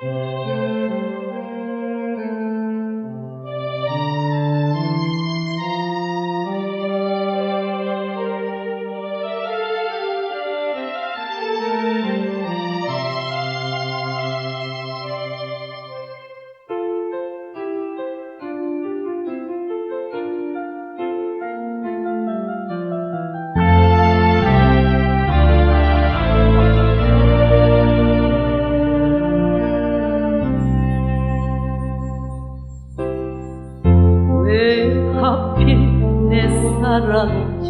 Música 사람인지.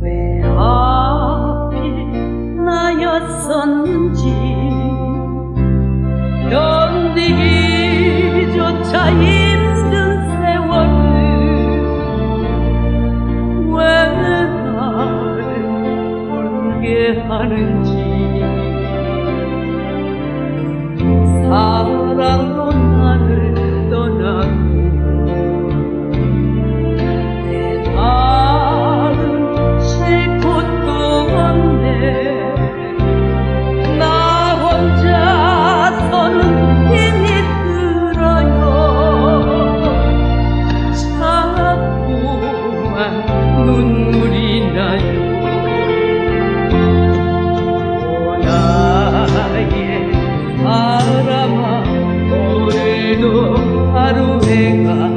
왜 하필 나였었는지. 견디기조차 힘든 세월을 왜 나를 울게 하는지. 눈물이 나요. 나의 사람아 오늘도 하루해가.